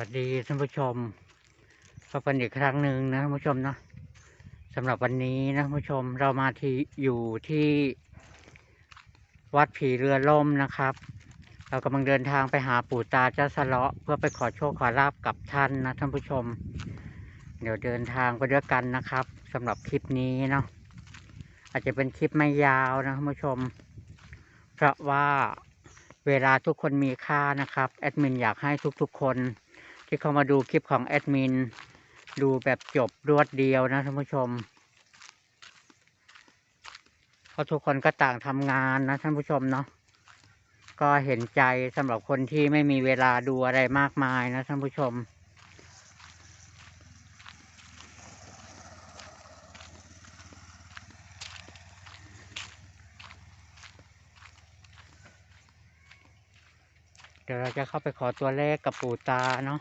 วัสดีท่านผู้ชมพบกันอีกครั้งหนึ่งนะท่านผู้ชมนะสำหรับวันนี้นะท่านผู้ชมเรามาที่อยู่ที่วัดผีเรือล่มนะครับ เรากำลังเดินทางไปหาปู่ตาเจ้าสเลาะเพื่อไปขอโชคขอลาบกับท่านนะท่านผู้ชม เดี๋ยวเดินทางไปด้วยกันนะครับสำหรับคลิปนี้เนาะอาจจะเป็นคลิปไม่ยาวนะท่านผู้ชม เพราะว่าเวลาทุกคนมีค่านะครับแอดมินอยากให้ทุกๆคน ที่เข้ามาดูคลิปของแอดมิน ดูแบบจบรวดเดียวนะท่านผู้ชมเพราะทุกคนก็ต่างทำงานนะท่านผู้ชมเนาะก็เห็นใจสำหรับคนที่ไม่มีเวลาดูอะไรมากมายนะท่านผู้ชม เดี๋ยวเราจะเข้าไปขอตัวเลขกับปู่ตาเนาะ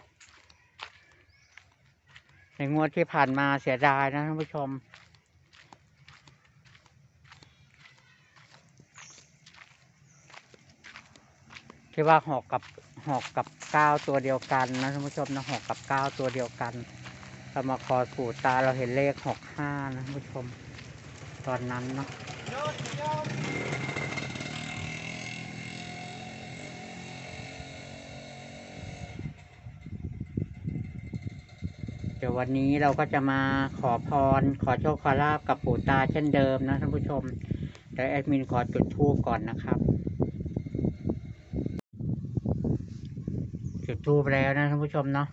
ในงวดที่ผ่านมาเสียดายนะท่านผู้ชม ที่ว่าหอกกับหอกกับเก้าตัวเดียวกันนะท่านผู้ชมนะหอกกับเก้าตัวเดียวกันเรามาขอปู่ตาเราเห็นเลขหกห้านะท่านผู้ชม ตอนนั้นเนาะ ดี๋ยววันนี้เราก็จะมาขอพร ขอโชคขอลาบกับปู่ตาเช่นเดิมนะท่านผู้ชมเดี๋ยวแอดมินขอจุดธูปก่อนนะครับ จุดธูปแล้วนะท่านผู้ชมเนาะ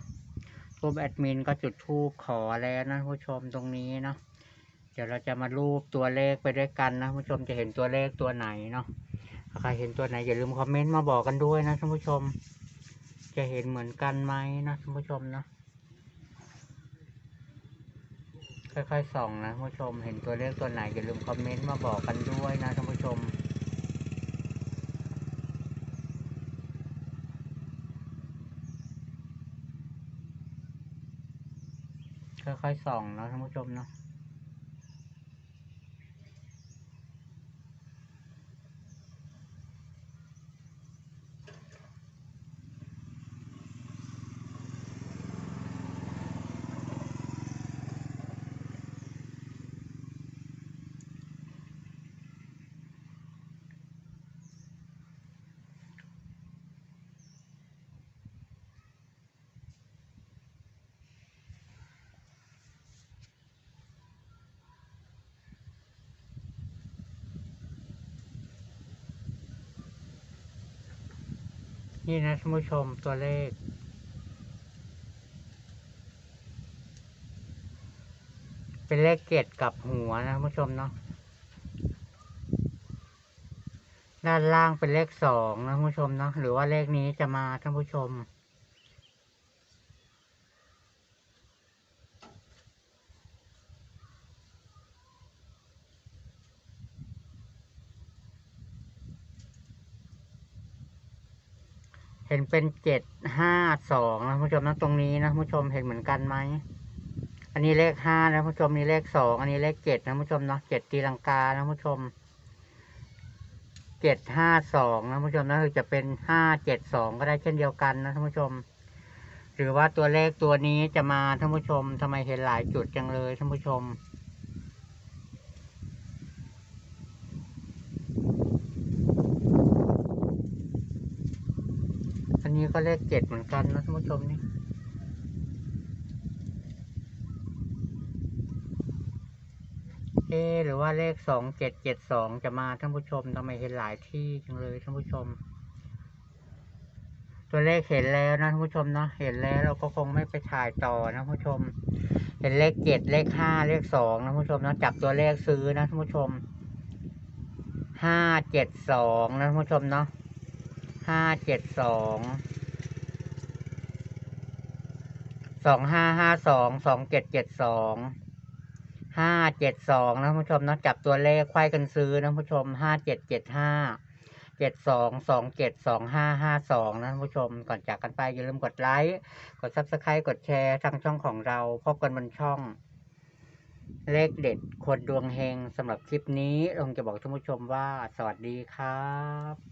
ธูปแอดมินก็จุดธูปขอแล้วนะท่านผู้ชมตรงนี้เนาะเดี๋ยวเราจะมารูปตัวเลขไปด้วยกันนะท่านผู้ชมจะเห็นตัวเลขตัวไหนเนาะใครเห็นตัวไหนอย่าลืมคอมเมนต์มาบอกกันด้วยนะท่านผู้ชม จะเห็นเหมือนกันไหมนะท่านผู้ชมเนาะ ค่อยๆส่องนะท่านผู้ชมเห็นตัวเลขตัวไหนอย่าลืมคอมเมนต์มาบอกกันด้วยนะท่านผู้ชมค่อยๆส่องนะท่านผู้ชมเนาะ นี่นะท่านผู้ชมตัวเลข เป็นเลขเกตกับหัวนะท่านผู้ชมเนาะด้านล่างเป็นเลขสองนะท่านผู้ชมเนาะหรือว่าเลขนี้จะมาท่านผู้ชม เห็นเป็นเจ็ดห้าสองนะผู้ชมนะตรงนี้นะผู้ชมเห็นเหมือนกันไหมอันนี้เลขห้านะผู้ชมนี่เลขสองอันนี้เลขเจ็ดนะผู้ชมเนาะเจ็ดตีลังกานะผู้ชมเจ็ดห้าสองนะผู้ชมนะคือจะเป็นห้าเจ็ดสองก็ได้เช่นเดียวกันนะท่านผู้ชม หรือว่าตัวเลขตัวนี้จะมาท่านผู้ชมทำไมเห็นหลายจุดจังเลยท่านผู้ชม อันนี้ก็เลขเจ็ดเหมือนกันนะท่านผู้ชมนี่เอหรือว่าเลขสองเจ็ดเจ็ดสองจะมาท่านผู้ชมทำไมเห็นหลายที่จังเลยท่านผู้ชม ตัวเลขเห็นแล้วนะท่านผู้ชมเนาะเห็นแล้วเราก็คงไม่ไปถ่ายต่อนะท่านผู้ชม เห็นเลขเจ็ดเลขห้าเลขสองนะท่านผู้ชมนะจับตัวเลขซื้อนะท่านผู้ชมห้าเจ็ดสองนะท่านผู้ชมเนาะ ห้าเจ็ดสองสองห้าห้าสองสองเจ็ดเจ็ดสองห้าเจ็ดสองนะท่านผู้ชมนะจับตัวเลขไขว้กันซื้อนะท่านผู้ชมห้าเจ็ดเจ็ดห้าเจ็ดสองสองเจ็ดสองห้าห้าสองนะท่านผู้ชมก่อนจากกันไปอย่าลืมกดไลค์กดซับสไครต์กดแชร์ทางช่องของเราพบกันบนช่อง เลขเด็ดคนดวงเฮงสำหรับคลิปนี้ลงจะบอกท่านผู้ชมว่าสวัสดีครับ